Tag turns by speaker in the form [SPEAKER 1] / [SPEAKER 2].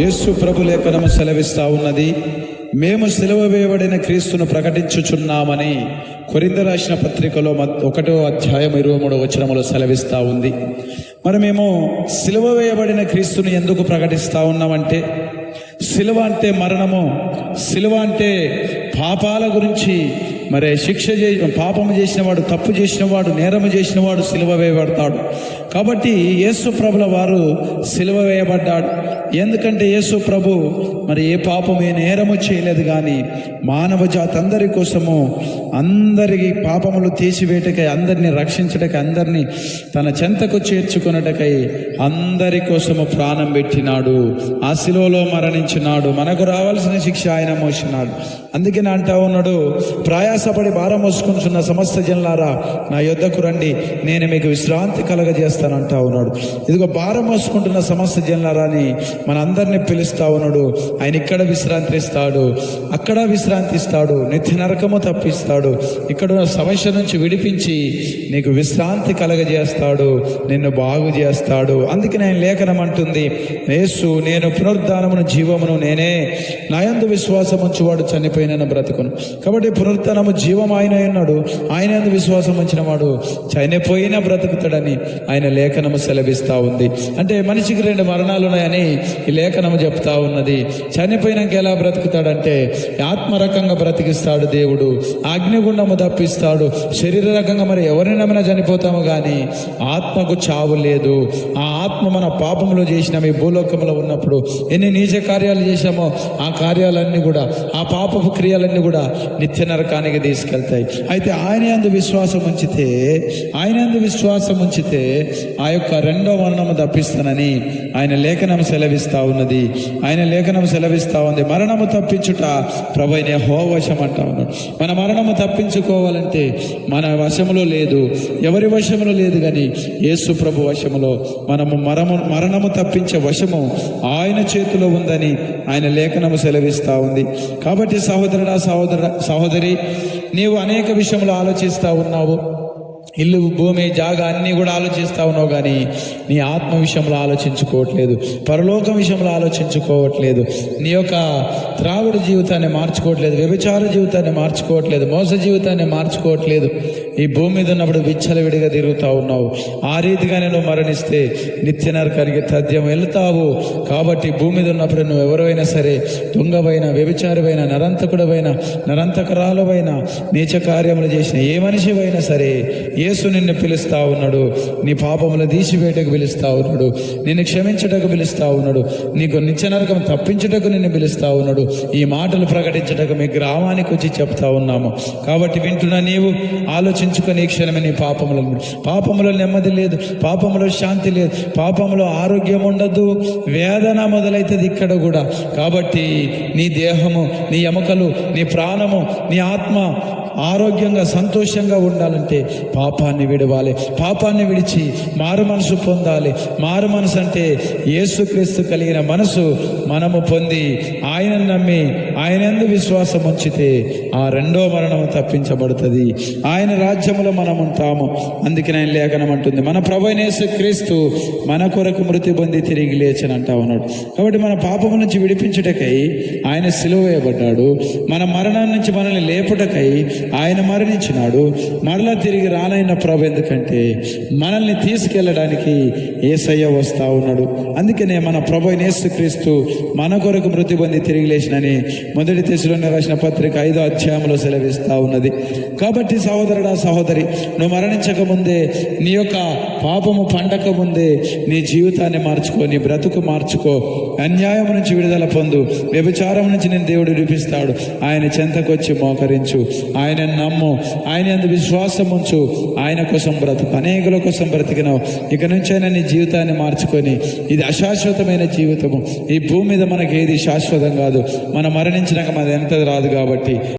[SPEAKER 1] యేసు ప్రభు లేఖనము సెలవిస్తా ఉన్నది. మేము సిలువ వేయబడిన క్రీస్తును ప్రకటించుచున్నామని కొరింద రాసిన పత్రికలో మ- ఒకటో అధ్యాయం ఇరవై మూడో వచనములో సెలవిస్తూ ఉంది. మరి మేము సిలువ వేయబడిన క్రీస్తుని ఎందుకు ప్రకటిస్తూ ఉన్నామంటే సిలువ అంటే మరణము సిలువ అంటే పాపాల గురించి మరి శిక్ష చే పాపము చేసినవాడు తప్పు చేసినవాడు నేరము చేసినవాడు సిలువ వేయబడతాడు. కాబట్టి యేసు ప్రభుల వారు సిలువ వేయబడ్డాడు. ఎందుకంటే యేసు ప్రభు మరి ఏ పాపం ఏ నేరము చేయలేదు కానీ మానవ జాతి అందరి కోసము అందరికి పాపములు తీసివేటకై అందరిని రక్షించటకై అందరినీ తన చెంతకు చేర్చుకొనుటకై అందరి కోసము ప్రాణం పెట్టినాడు. ఆ శిలువలో మరణించినాడు. మనకు రావాల్సిన శిక్ష ఆయన మోసినాడు. అందుకే నా అంటా ఉన్నాడు ప్రయాసపడి భారం మోసుకుంటున్న సమస్త జనులారా నా యొద్దకు రండి. నేను మీకు విశ్రాంతి కలగజేస్తానంటా ఉన్నాడు. ఇదిగో భారం మోసుకుంటున్న సమస్త జనులారా అని మన అందరిని పిలుస్తా ఉన్నాడు. ఆయన ఇక్కడ విశ్రాంతి ఇస్తాడు అక్కడ విశ్రాంతి ఇస్తాడు నిత్య నరకము తప్పిస్తాడు. ఇక్కడ ఉన్న సమస్య నుంచి విడిపించి నీకు విశ్రాంతి కలగజేస్తాడు నిన్ను బాగు చేస్తాడు. అందుకే నేను లేఖనం అంటుంది నేసు నేను పునరుద్ధానమును జీవమును నేనే నాయందు విశ్వాసం ఉంచువాడు చనిపోయిన బ్రతుకును. కాబట్టి పునరుత్నము జీవం ఆయన ఉన్నాడు. ఆయన విశ్వాసం ఉంచిన వాడు చనిపోయిన బ్రతుకుతాడని ఆయన లేఖనము సెలవిస్తూ ఉంది. అంటే మనిషికి రెండు మరణాలు ఉన్నాయని ఈ లేఖనము చెప్తా ఉన్నది. చనిపోయినాక ఎలా బ్రతుకుతాడంటే ఆత్మరకంగా బ్రతికిస్తాడు దేవుడు. అగ్నిగుండము తప్పిస్తాడు. శరీర రకంగా మరి ఎవరినమైనా చనిపోతాము కానీ ఆత్మకు చావు లేదు. ఆ ఆత్మ మన పాపములో చేసిన ఈ భూలోకంలో ఉన్నప్పుడు ఎన్ని నీచ కార్యాలు చేశామో ఆ కార్యాలన్నీ కూడా ఆ పాపపు క్రియలన్నీ కూడా నిత్య నరకానికి తీసుకెళ్తాయి అయితే ఆయన అందు విశ్వాసం ఉంచితే ఆయన యందు విశ్వాసం ఉంచితే ఆ యొక్క రెండో మరణము తప్పిస్తానని ఆయన లేఖనం సెలవిస్తా ఉన్నది. ఆయన లేఖనం సెలవిస్తా ఉంది. మరణము తప్పించుట ప్రభైన హోవశం అంటా ఉన్నాడు. మన మరణము తప్పించుకోవాలంటే మన వశములో లేదు ఎవరి వశములో లేదు కానీ యేసు ప్రభు వశములో మనము మరము మరణము తప్పించే వశము ఆయన చేతిలో ఉందని ఆయన లేఖనము సెలవిస్తా ఉంది. కాబట్టి సహోదరుడా సహోదర సహోదరి నీవు అనేక విషయములు ఆలోచిస్తా ఉన్నావు. ఇల్లు భూమి జాగా అన్నీ కూడా ఆలోచిస్తా ఉన్నావు కానీ నీ ఆత్మ విషయంలో ఆలోచించుకోవట్లేదు. పరలోకం విషయంలో ఆలోచించుకోవట్లేదు. నీ యొక్క త్రాగుడు జీవితాన్ని మార్చుకోవట్లేదు. వ్యభిచార జీవితాన్ని మార్చుకోవట్లేదు. మోస జీవితాన్ని మార్చుకోవట్లేదు. ఈ భూమి మీద ఉన్నప్పుడు విచ్చలవిడిగా తిరుగుతా ఉన్నావు. ఆ రీతిగానే నువ్వు మరణిస్తే నిత్య నరకానికి తథ్యం వెళ్తావు. కాబట్టి భూమి మీద ఉన్నప్పుడు నువ్వు ఎవరైనా సరే దొంగవైన వ్యభిచారమైన నరంతకుడవైన నరంతకరాలవైన నీచ కార్యములు చేసిన ఏ మనిషివైనా సరే యేసు నిన్ను పిలుస్తా ఉన్నాడు. నీ పాపముల తీసివేటకు పిలుస్తా ఉన్నాడు. నిన్ను క్షమించటకు పిలుస్తా ఉన్నాడు. నీకు నిత్యనరకం తప్పించటకు తప్పించుటకు నిన్ను పిలుస్తా ఉన్నాడు. ఈ మాటలు ప్రకటించటకు మీ గ్రామానికి వచ్చి చెప్తా ఉన్నాము. కాబట్టి వింటున్న నీవు ఆలోచించుకొని ఈ క్షణమే నీ పాపములను పాపములో నెమ్మది లేదు. పాపములో శాంతి లేదు. పాపములో ఆరోగ్యం ఉండదు. వేదన మొదలైతుంది ఇక్కడ కూడా. కాబట్టి నీ దేహము నీ ఎముకలు నీ ప్రాణము నీ ఆత్మ ఆరోగ్యంగా సంతోషంగా ఉండాలంటే పాపాన్ని విడవాలి. పాపాన్ని విడిచి మారు మనసు పొందాలి. మారు మనసు అంటే యేసుక్రీస్తు కలిగిన మనసు మనము పొంది ఆయన నమ్మి ఆయన ఎందు విశ్వాసం ఉంచితే ఆ రెండో మరణం తప్పించబడుతుంది. ఆయన రాజ్యములో మనం ఉంటాము అందుకే ఆయన లేఖనం అంటుంది మన ప్రభు క్రీస్తు మన కొరకు మృతి పొంది తిరిగి లేచని అంటా ఉన్నాడు కాబట్టి మన పాపం నుంచి విడిపించుటకై ఆయన సిలువ వేయబడ్డాడు. మన మరణం నుంచి మనల్ని లేపుటకై ఆయన మరణించినాడు. మరలా తిరిగి రానైన ప్రభు ఎందుకంటే మనల్ని తీసుకెళ్ళడానికి ఏసయ్య వస్తా ఉన్నాడు. అందుకనే మన ప్రభు క్రీస్తు మన కొరకు మృతి పొంది తిరిగి లేచినని మొదటి దశలోనే రాసిన పత్రిక ఐదో అధ్యాయంలో సెలవిస్తా ఉన్నది. కాబట్టి సహోదరుడా సహోదరి నువ్వు మరణించక ముందే నీ యొక్క పాపము పండక ముందే నీ జీవితాన్ని మార్చుకో నీ బ్రతుకు మార్చుకో. అన్యాయం నుంచి విడుదల పొందు. వ్యభిచారం నుంచి నేను దేవుడు విడిపిస్తాడు. ఆయన చెంతకొచ్చి మోకరించు. ఆయన నమ్ము. ఆయన అందు విశ్వాసం ఉంచు. ఆయన కోసం బ్రతుకు. అనేకుల కోసం బ్రతికినావు. ఇక నుంచైనా నీ జీవితాన్ని మార్చుకొని. ఇది అశాశ్వతమైన జీవితము. ఈ భూమి మీద మనకి ఏది శాశ్వతం కాదు. మనం మరణించినాక మనది ఎంత రాదు కాబట్టి.